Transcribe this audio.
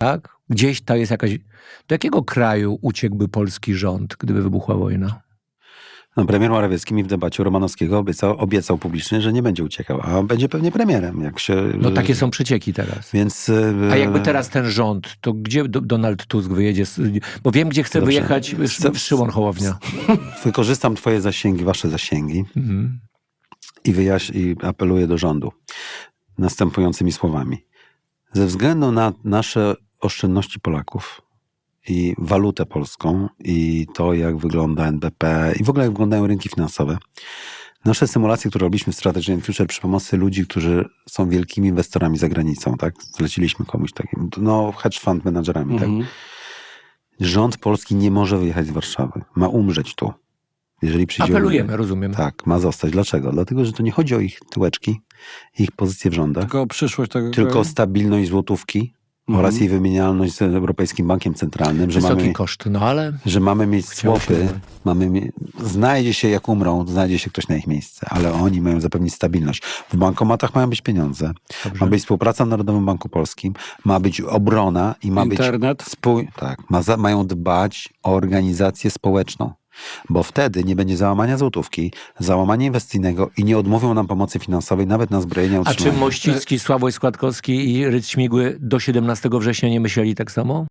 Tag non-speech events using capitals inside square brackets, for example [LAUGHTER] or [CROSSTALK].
Tak? Gdzieś to jest jakaś... Do jakiego kraju uciekłby polski rząd, gdyby wybuchła wojna? No, premier Morawiecki mi w debacie Romanowskiego obiecał, obiecał publicznie, że nie będzie uciekał, a on będzie pewnie premierem. Jak się, No takie są przecieki teraz. Więc, e, A jakby teraz ten rząd, to gdzie Do- Donald Tusk wyjedzie? Bo wiem, gdzie chce Dobrze. wyjechać Sz- Szymon Hołownia. [LAUGHS] Wykorzystam twoje zasięgi, wasze zasięgi Mhm. i, wyjaś- i apeluję do rządu następującymi słowami. Ze względu na nasze oszczędności Polaków i walutę polską i to, jak wygląda NBP i w ogóle jak wyglądają rynki finansowe, nasze symulacje, które robiliśmy w Strategy and Future przy pomocy ludzi, którzy są wielkimi inwestorami za granicą, tak? Zleciliśmy komuś takim, no hedge fund menadżerami, tak? Mhm. Rząd polski nie może wyjechać z Warszawy. Ma umrzeć tu. Jeżeli przyjdzie Apelujemy, rozumiem. Tak, ma zostać. Dlaczego? Dlatego, że to nie chodzi o ich tyłeczki, ich pozycję w rządach, Tylko o przyszłość tego tylko o stabilność złotówki Mhm. oraz jej wymienialność z Europejskim Bankiem Centralnym, że Wysoki mamy, koszt, no ale że mamy mieć mówić. mamy mie- znajdzie się, jak umrą, znajdzie się ktoś na ich miejsce, ale oni mają zapewnić stabilność. W bankomatach mają być pieniądze, Dobrze. ma być współpraca w Narodowym Banku Polskim, ma być obrona i ma być Internet. Tak, ma mają dbać o organizację społeczną, bo wtedy nie będzie załamania złotówki, załamania inwestycyjnego i nie odmówią nam pomocy finansowej nawet na zbrojenie A czy. Mościcki, Sławoj Składkowski i Rydz Śmigły do 17 września nie myśleli tak samo?